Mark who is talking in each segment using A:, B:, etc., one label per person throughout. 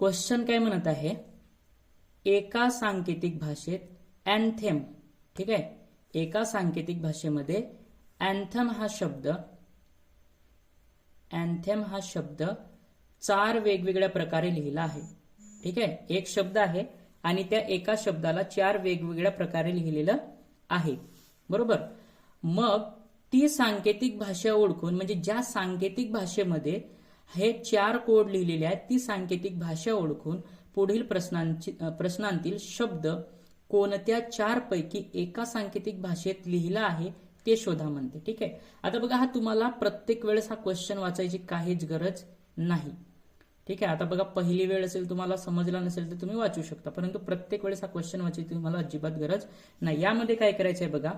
A: Question काय म्हणत आहे? एका सांकेतिक भाषेत अँथेम ठीक आहे? एका सांकेतिक भाषेमध्ये अँथम हा शब्द अँथेम हा शब्द चार वेगवेगळ्या प्रकारे लिहिला आहे ठीक आहे? एक शब्द आहे आणि त्या एका शब्दाला चार वेगवेगळ्या प्रकारे लिहिलेलं आहे बरोबर? मग ती सांकेतिक भाषा ओळखून म्हणजे ज्या सांकेतिक भाषेमध्ये हे चार कोड लिहिलेले आहेत. ती सांकेतिक भाषा ओळखून पुढील प्रश्नांची प्रश्नांतील शब्द कोणत्या चार पैकी एका सांकेतिक भाषेत लिहिला आहे ते शोधा म्हणते. ठीक आहे? आता बघा हा तुम्हाला प्रत्येक वेळेस हा क्वेश्चन वाचायची काहीच गरज नाही. ठीक आहे? आता बघा पहिली वेळ असेल तुम्हाला समजला नसेल तर तुम्ही वाचू शकता. परंतु प्रत्येक वेळेस हा क्वेश्चन वाचायची तुम्हाला अजिबात गरज नाही. यामध्ये काय करायचं आहे बघा?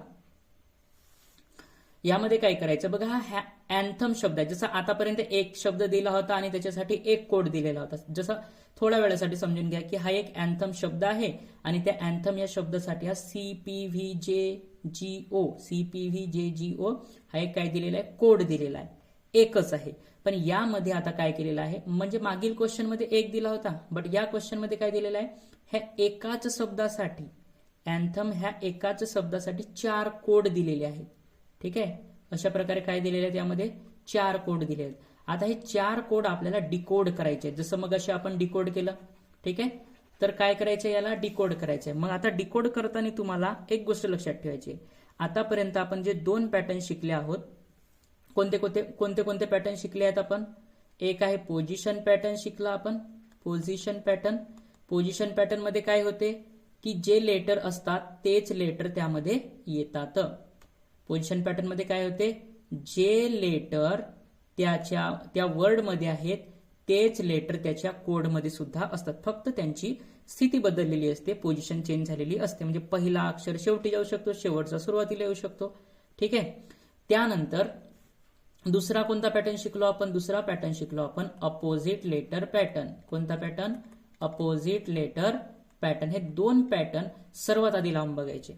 A: यामध्ये काय करायचं? बघा हा अँथम शब्द आहे. जसा आतापर्यंत एक शब्द दिला होता आणि त्याच्यासाठी एक कोड दिलेला होता. जसं थोड्या वेळासाठी समजून घ्या की हा एक अँथम शब्द आहे आणि त्या अँथम या शब्दासाठी हा C P V J G O C P V J G O हा एक काय दिलेला आहे? कोड दिलेला आहे. एकच आहे. पण यामध्ये आता काय केलेलं आहे? म्हणजे मागील क्वेश्चनमध्ये एक दिला होता बट या क्वेश्चनमध्ये काय दिलेलं आहे? ह्या एकाच शब्दासाठी अँथम ह्या एकाच शब्दासाठी चार कोड दिलेले आहेत. ठीक आहे? अशा प्रकारे काय दिलेले आहेत यामध्ये चार कोड दिले आहेत. आता हे चार कोड आपल्याला डिकोड करायचे आहेत. जसं मग असे आपण डिकोड केलं ठीक आहे? तर काय करायचं याला? डिकोड करायचं आहे. मग आता डिकोड करताना तुम्हाला एक गोष्ट लक्षात ठेवायची आहे. आतापर्यंत आपण जे दोन पॅटर्न शिकले आहोत कोणते कोणते कोणते कोणते पॅटर्न शिकले आहेत आपण? एक आहे पोझिशन पॅटर्न शिकला आपण. पोझिशन पॅटर्न पोझिशन पॅटर्नमध्ये काय होते? की जे लेटर असतात तेच लेटर त्यामध्ये येतात. पोझिशन पॅटर्नमध्ये काय होते? जे लेटर त्याच्या त्या वर्डमध्ये आहेत तेच लेटर त्याच्या कोडमध्ये सुद्धा असतात. फक्त त्यांची स्थिती बदललेली असते पोझिशन चेंज झालेली असते. म्हणजे पहिला अक्षर शेवटी जाऊ शकतो शेवटचा सुरुवातीला येऊ शकतो. ठीक आहे? त्यानंतर दुसरा कोणता पॅटर्न शिकलो आपण? दुसरा पॅटर्न शिकलो आपण अपोजिट लेटर पॅटर्न कोणता पॅटर्न अपोजिट लेटर पॅटर्न हे दोन पॅटर्न सर्वात आधी लावून बघायचे.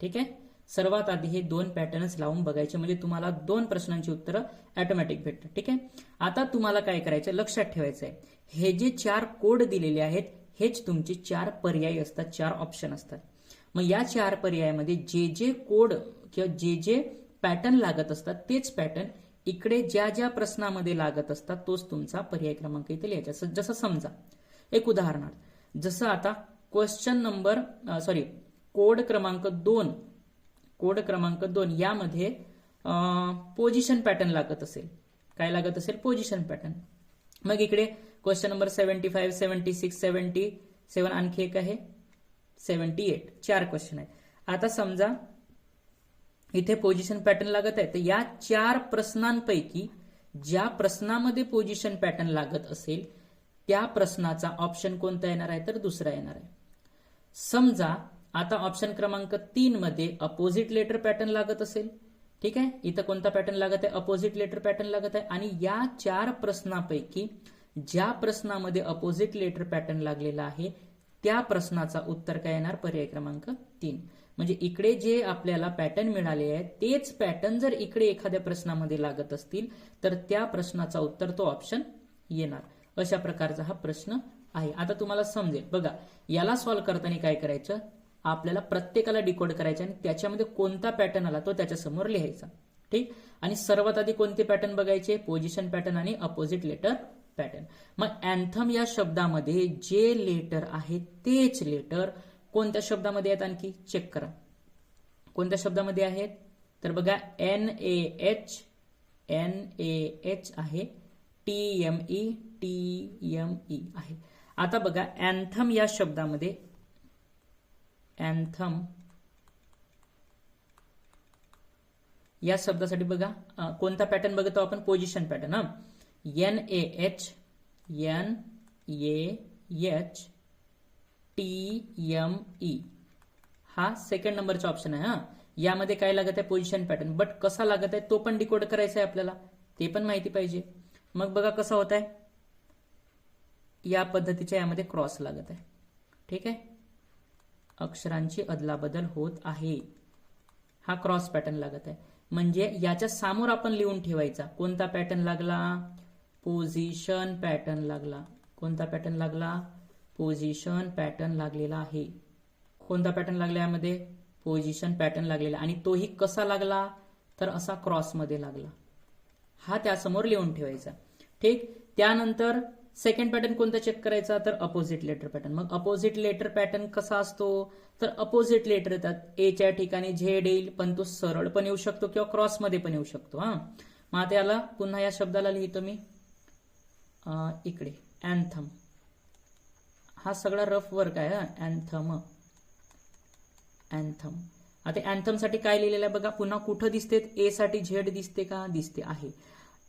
A: ठीक आहे? सर्वात आधी हे दोन पॅटर्नच लावून बघायचे म्हणजे तुम्हाला दोन प्रश्नांची उत्तरं ऑटोमॅटिक भेटतात ठीक आहे? आता तुम्हाला काय करायचं लक्षात ठेवायचं आहे हे जे चार कोड दिलेले आहेत हेच तुमचे चार पर्याय असतात चार ऑप्शन असतात. मग या चार पर्यायामध्ये जे जे कोड किंवा जे जे पॅटर्न लागत असतात तेच पॅटर्न इकडे ज्या ज्या प्रश्नामध्ये लागत असतात तोच तुमचा पर्याय क्रमांक इथे लिहायचा जसं समजा एक उदाहरणार्थ जसं आता क्वेश्चन नंबर सॉरी कोड क्रमांक दोन कोड क्रमांक दोन यामध्ये पोझिशन पॅटर्न लागत असेल. काय लागत असेल? पोझिशन पॅटर्न मग इकडे question number seventy five seventy six seventy seven आणखी एक आहे. सेव्हन्टी एट चार क्वेश्चन आहेत. आता समजा इथे पोझिशन पॅटर्न लागत आहे. तर या चार प्रश्नांपैकी ज्या प्रश्नामध्ये पोझिशन पॅटर्न लागत असेल त्या प्रश्नाचा ऑप्शन कोणता येणार आहे? तर दुसरा येणार आहे. समजा आता ऑप्शन क्रमांक तीन मध्ये अपोजिट लेटर पॅटर्न लागत असेल. ठीक आहे? इथं कोणता पॅटर्न लागत आहे? अपोजिट लेटर पॅटर्न लागत आहे. आणि या चार प्रश्नापैकी ज्या प्रश्नामध्ये अपोजिट लेटर पॅटर्न लागलेला आहे त्या प्रश्नाचा उत्तर काय येणार? पर्याय क्रमांक तीन. म्हणजे इकडे जे आपल्याला पॅटर्न मिळाले आहे तेच पॅटर्न जर इकडे एखाद्या प्रश्नामध्ये लागत असतील तर त्या प्रश्नाचा उत्तर तो ऑप्शन येणार. अशा प्रकारचा हा प्रश्न आहे. आता तुम्हाला समजेल. बघा याला सॉल्व्ह करताना काय करायचं? आपल्याला प्रत्येकाला डिकोड करायचं आणि त्याच्यामध्ये कोणता पॅटर्न आला तो त्याच्यासमोर लिहायचा. ठीक? आणि सर्वात आधी कोणते पॅटर्न बघायचे? पोझिशन पॅटर्न आणि अपोजिट लेटर पॅटर्न मग अँथम या शब्दामध्ये जे लेटर आहे तेच लेटर कोणत्या शब्दामध्ये आहेत आणखी? चेक करा. कोणत्या शब्दामध्ये आहेत? तर बघा N A H N A H आहे. T M E T M E आहे. आता बघा अँथम या शब्दामध्ये अँथम या शब्दासाठी बघा कोणता पॅटर्न बघतो आपण? पोझिशन पॅटर्न हा? N A H N A H T M E हा सेकंड नंबरचा ऑप्शन आहे हा? यामध्ये काय लागत आहे? पोझिशन पॅटर्न बट कसा लागत आहे? तो पण डिकोड करायचा आहे आपल्याला. ते पण माहिती पाहिजे. मग बघा कसं होत आहे या पद्धतीच्या यामध्ये क्रॉस लागत आहे. ठीक आहे? अक्षरांची अदलाबदल होत आहे. हा क्रॉस पॅटर्न लागत आहे. म्हणजे याच्या समोर आपण लिहून ठेवायचा. कोणता पॅटर्न लागला? पोझिशन पॅटर्न लागला. कोणता पॅटर्न लागला? पोझिशन पॅटर्न लागलेला आहे. कोणता पॅटर्न लागला यामध्ये? पोझिशन पॅटर्न लागलेला. आणि तोही कसा लागला? तर असा क्रॉसमध्ये लागला. हा त्यासमोर लिहून ठेवायचा. ठीक? त्यानंतर सेकंड पॅटर्न कोणता चेक करायचा? तर अपोजिट लेटर पॅटर्न मग अपोजिट लेटर पॅटर्न कसा असतो? तर अपोजिट लेटर येतात. एच्या ठिकाणी झेड येईल पण तो सरळ पण येऊ शकतो किंवा क्रॉसमध्ये पण येऊ शकतो हा. मग आता याला पुन्हा या शब्दाला लिहितो मी. इकडे. अँथम हा सगळा रफ वर्क आहे अँथम अँथम आता अँथमसाठी काय लिहिलेलं आहे बघा. पुन्हा कुठं दिसते ए साठी झेड दिसते का? दिसते आहे.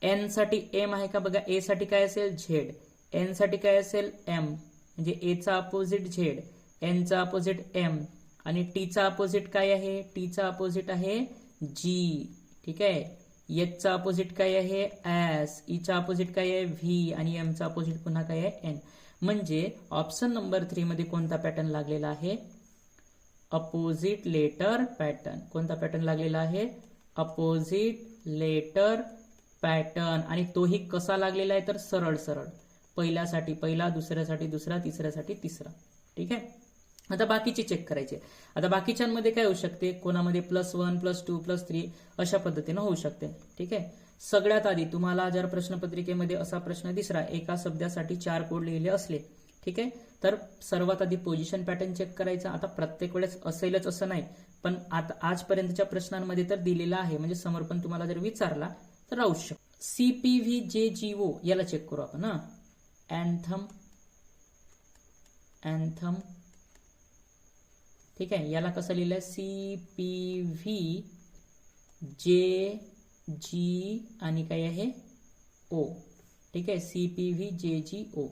A: एनसाठी एम आहे का? बघा ए साठी काय असेल? झेड एनसाठी काय असेल? एम म्हणजे एचा अपोजिट झेड एनचा अपोजिट एम आणि टीचा अपोजिट काय आहे? टीचा अपोजिट आहे जी ठीक आहे? एचचा अपोजिट काय आहे? एस ईचा अपोजिट काय आहे? व्ही आणि एमचा अपोजिट पुन्हा काय आहे? एन म्हणजे ऑप्शन नंबर थ्री मध्ये कोणता पॅटर्न लागलेला आहे? अपोजिट लेटर पॅटर्न कोणता पॅटर्न लागलेला आहे? अपोजिट लेटर पॅटर्न आणि तोही कसा लागलेला आहे? तर सरळ सरळ. पहिल्यासाठी पहिला दुसऱ्यासाठी दुसरा तिसऱ्यासाठी तिसरा. ठीक आहे? आता बाकीचे चेक करायचे. आता बाकीच्यांमध्ये काय होऊ शकते? कोणामध्ये plus one plus two plus three अशा पद्धतीनं होऊ शकते. ठीक आहे? सगळ्यात आधी तुम्हाला जर प्रश्नपत्रिकेमध्ये असा प्रश्न दिसला एका शब्दासाठी चार कोड लिहिले असले ठीक आहे? तर सर्वात आधी पोझिशन पॅटर्न चेक करायचा. आता प्रत्येक वेळेस असेलच असं नाही पण आता आजपर्यंतच्या प्रश्नांमध्ये तर दिलेला आहे. म्हणजे समर्पण तुम्हाला जर विचारला तर राहू शकतो. सीपीव्ही जे जी ओ याला चेक करू आपण हा. अँथम अँथम ठीक आहे याला कसं लिहिलंय? सी पी व्ही जे जी आणि काय आहे? ओ ठीक आहे C P V J G ओ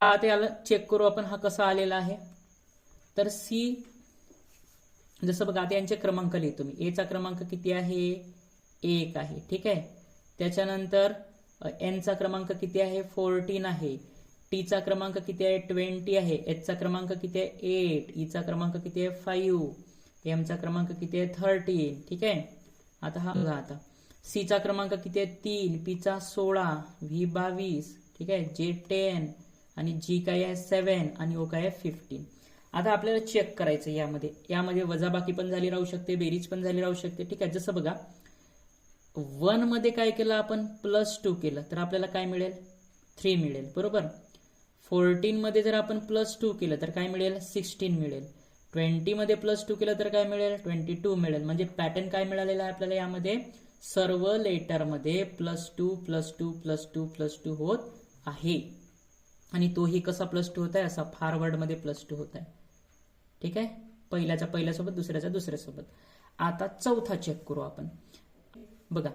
A: आता याला चेक करू आपण हा कसा आलेला आहे? तर सी जसं बघा आता यांचे क्रमांक लिहितो मी एचा क्रमांक किती आहे? एक आहे. ठीक आहे? त्याच्यानंतर एनचा क्रमांक किती आहे? फोर्टीन आहे. टीचा क्रमांक किती आहे? ट्वेंटी आहे. एचचा क्रमांक किती आहे? एट ईचा e क्रमांक किती आहे? फाईव्ह एमचा क्रमांक किती आहे? थर्टीन ठीक आहे? आता हा बघा आता. सीचा क्रमांक किती आहे? तीन. पीचा सोळा. व्ही बावीस. ठीक आहे? जे टेन आणि जी काय आहे? सेवन आणि ओ काय आहे? फिफ्टीन आता आपल्याला चेक करायचं यामध्ये. यामध्ये वजाबाकी पण झाली राहू शकते बेरीज पण झाली राहू शकते. ठीक आहे? जसं बघा. वनमध्ये काय केलं आपण? प्लस टू केलं. तर आपल्याला काय मिळेल? थ्री मिळेल. बरोबर? फोर्टीन मध्ये जर आपण प्लस टू केलं तर काय मिळेल? सिक्स्टीन मिळेल. ट्वेंटी मध्ये प्लस टू केलं तर काय मिळेल? ट्वेंटी टू मिळेल. म्हणजे पॅटर्न काय मिळालेला आहे आपल्याला यामध्ये? सर्व लेटरमध्ये plus two plus two plus two plus two होत आहे. आणि तोही कसा प्लस टू होत आहे? असा फॉरवर्डमध्ये प्लस टू होत आहे. ठीक आहे? पहिल्याच्या पहिल्यासोबत दुसऱ्याच्या दुसऱ्यासोबत. आता चौथा चेक करू आपण. बघा.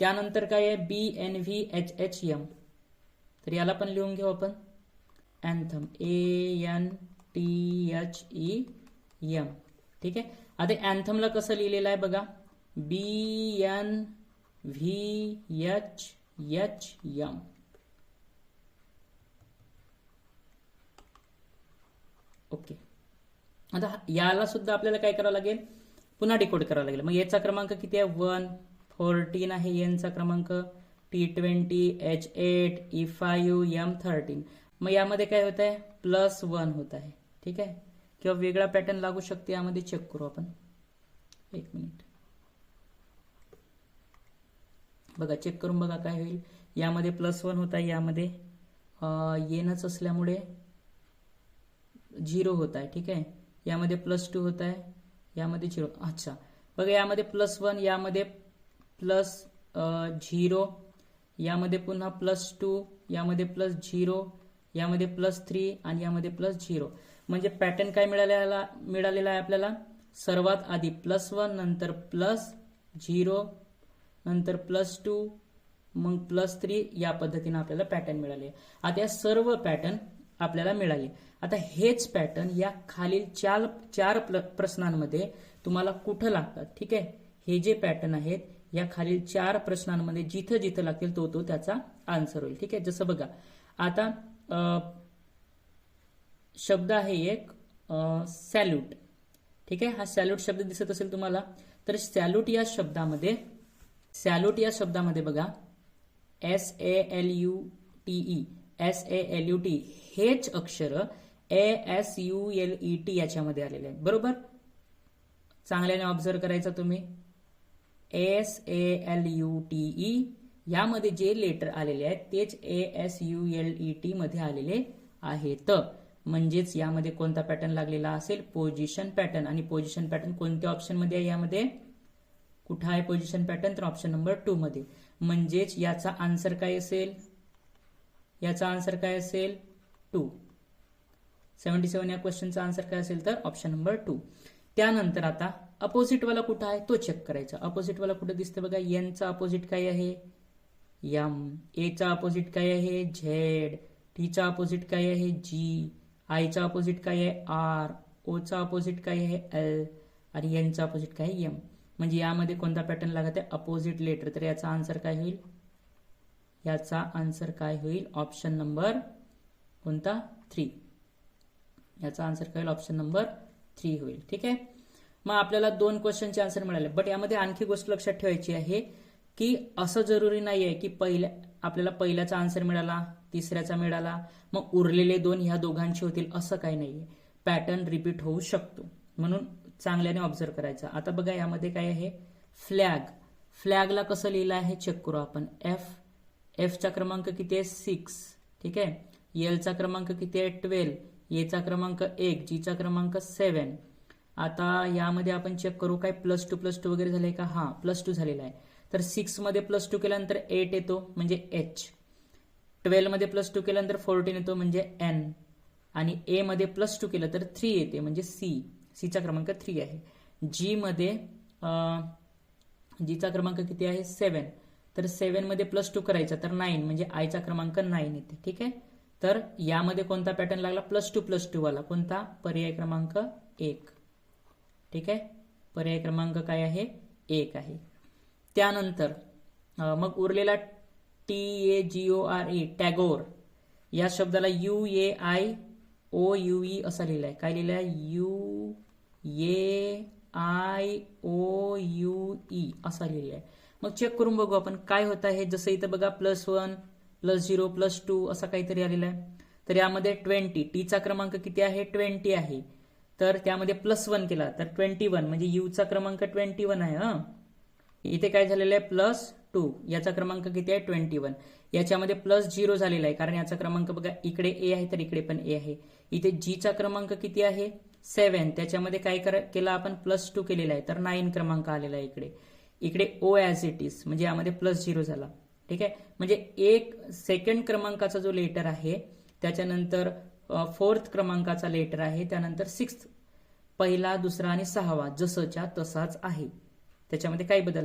A: त्यानंतर काय आहे? B N V H H M तर याला पण लिहून घेऊ आपण. Anthem A N T H E M ठीक आहे? आता अँथमला कसं लिहिलेलं आहे बघा? B N V H H M okay आता याला सुद्धा आपल्याला काय करावं लागेल? पुन्हा डिकोड करावं लागेल. मग याचा क्रमांक किती आहे? वन फोर्टीन आहे एनचा क्रमांक. T twenty H eight E five M thirteen मग यामध्ये काय होत आहे? प्लस वन होत आहे. ठीक आहे? किंवा वेगळा पॅटर्न लागू शकते यामध्ये चेक करू आपण. एक मिनिट बघा चेक करून बघा काय होईल. यामध्ये प्लस वन होत आहे यामध्ये येणच असल्यामुळे झिरो होत आहे. ठीक आहे? यामध्ये प्लस टू होत आहे. यामध्ये झिरो अच्छा. बघा यामध्ये प्लस वन यामध्ये प्लस झिरो यामध्ये पुन्हा प्लस टू यामध्ये प्लस झिरो यामध्ये प्लस थ्री आणि यामध्ये प्लस झिरो. म्हणजे पॅटर्न काय मिळालेला मिळालेला आहे आपल्याला? सर्वात आधी प्लस वन नंतर प्लस झिरो नंतर प्लस टू मग प्लस थ्री या पद्धतीने आपल्याला पॅटर्न मिळाले. आता या सर्व पॅटर्न आपल्याला मिळाले. आता हेच पॅटर्न या खालील चार चार प्रश्नांमध्ये तुम्हाला कुठं लागतात? ठीक आहे? हे जे पॅटर्न आहेत या खालील चार प्रश्नांमध्ये जिथं जिथं लागतील तो तो त्याचा आन्सर होईल. ठीक आहे? जसं बघा आता शब्द आहे एक सॅल्यूट ठीक आहे? हा सॅल्यूट शब्द दिसत असेल तुम्हाला तर सॅल्यूट या शब्दामध्ये सॅल्यूट या शब्दामध्ये बघा S A L U T E S A L U T हेच अक्षर A S U L E T याच्यामध्ये आलेले आहेत. बरोबर? चांगल्याने ऑब्झर्व करायचा तुम्ही. S A L U T E यामध्ये जे लेटर आलेले आहेत तेच A S U L E T मध्ये आलेले आहेत. म्हणजेच यामध्ये कोणता पॅटर्न लागलेला असेल? पोझिशन पॅटर्न आणि पोझिशन पॅटर्न कोणत्या ऑप्शनमध्ये आहे यामध्ये? कुठं आहे पोझिशन पॅटर्न तर ऑप्शन नंबर टू मध्ये. म्हणजेच याचा आन्सर काय असेल? याचा आन्सर काय असेल? टू सेव्हन्टी सेव्हन या क्वेश्चनचा आन्सर काय असेल तर ऑप्शन नंबर टू त्यानंतर आता अपोजिट वाला कुठं आहे तो चेक करायचा. अपोजिट वाला कुठं दिसतं बघा एनचा अपोजिट काय आहे? यम एचा अपोजिट काय आहे? झेड टीचा अपोजिट काय आहे? जी आयचा अपोजिट काय आहे? आर ओचा अपोजिट काय आहे? एल आणि एनचा अपोजिट काय आहे? एम म्हणजे यामध्ये कोणता पॅटर्न लागत आहे? अपोजिट लेटर तर याचा आन्सर काय होईल? याचा आन्सर काय होईल? ऑप्शन नंबर कोणता? थ्री याचा आन्सर काय होईल? ऑप्शन नंबर थ्री होईल. ठीक आहे? मग आपल्याला दोन क्वेश्चनचे आन्सर मिळाले. बट यामध्ये आणखी गोष्ट लक्षात ठेवायची आहे की असं जरुरी नाही आहे की पहिल्या आपल्याला पहिल्याचा आन्सर मिळाला तिसऱ्याचा मिळाला मग उरलेले दोन ह्या दोघांचे होतील असं काही नाहीये. पॅटर्न रिपीट होऊ शकतो. म्हणून चांगल्याने ऑब्झर्व करायचं. आता बघा यामध्ये काय आहे? फ्लॅग फ्लॅगला कसं लिहिलं आहे? चेक करू आपण. एफ एफचा क्रमांक किती आहे? सिक्स ठीक आहे? एलचा क्रमांक किती आहे? ट्वेल्व एचा क्रमांक एक. जीचा क्रमांक सेवन आता यामध्ये आपण चेक करू काय प्लस टू प्लस टू वगैरे झालंय का? हा प्लस टू झालेला आहे. तर सिक्समध्ये प्लस टू केल्यानंतर एट येतो म्हणजे एच ट्वेल्वमध्ये प्लस टू केल्यानंतर फोर्टीन येतो म्हणजे एन आणि ए मध्ये प्लस टू केलं तर थ्री येते म्हणजे सी सीचा क्रमांक थ्री आहे. जी मध्ये जीचा क्रमांक किती आहे? सेवन तर सेवनमध्ये प्लस टू करायचा तर नाईन म्हणजे आयचा क्रमांक नाईन येते ठीक आहे? तर यामध्ये कोणता पॅटर्न लागला? प्लस टू प्लस टू वाला. कोणता? पर्याय क्रमांक एक. ठीक आहे? पर्याय क्रमांक काय आहे? एक आहे. त्यानंतर मग उरलेला T A G O R E Tagore या शब्दाला U A I O U E असा लिहिलाय. काय लिहिलंय? U A I O U E असा लिहिलाय. मग चेक करून बघू आपण काय होत आहे. जसं इथं बघा plus one plus zero plus two असा काहीतरी आलेला आहे. तर यामध्ये ट्वेंटी टीचा क्रमांक किती आहे? ट्वेंटी आहे. तर त्यामध्ये प्लस वन केला. तर ट्वेंटी वन म्हणजे यूचा क्रमांक ट्वेंटी वन आहे हां. इथे काय झालेलं आहे? प्लस टू याचा क्रमांक किती आहे? ट्वेंटी वन याच्यामध्ये प्लस झिरो झालेला आहे कारण याचा क्रमांक बघा इकडे ए आहे तर इकडे पण ए आहे. इथे जीचा क्रमांक किती आहे? सेवन त्याच्यामध्ये काय केला आपण? प्लस टू केलेला आहे. तर नाईन क्रमांक आलेला आहे इकडे. इकडे ओ ॲज इट इज म्हणजे यामध्ये प्लस झिरो झाला. ठीक आहे? म्हणजे एक सेकंड क्रमांकाचा जो लेटर आहे त्याच्यानंतर फोर्थ क्रमांकाचा लेटर आहे. त्यानंतर सिक्स्थ पहिला दुसरा आणि सहावा जसंच्या तसाच आहे. त्याच्यामध्ये काही बदल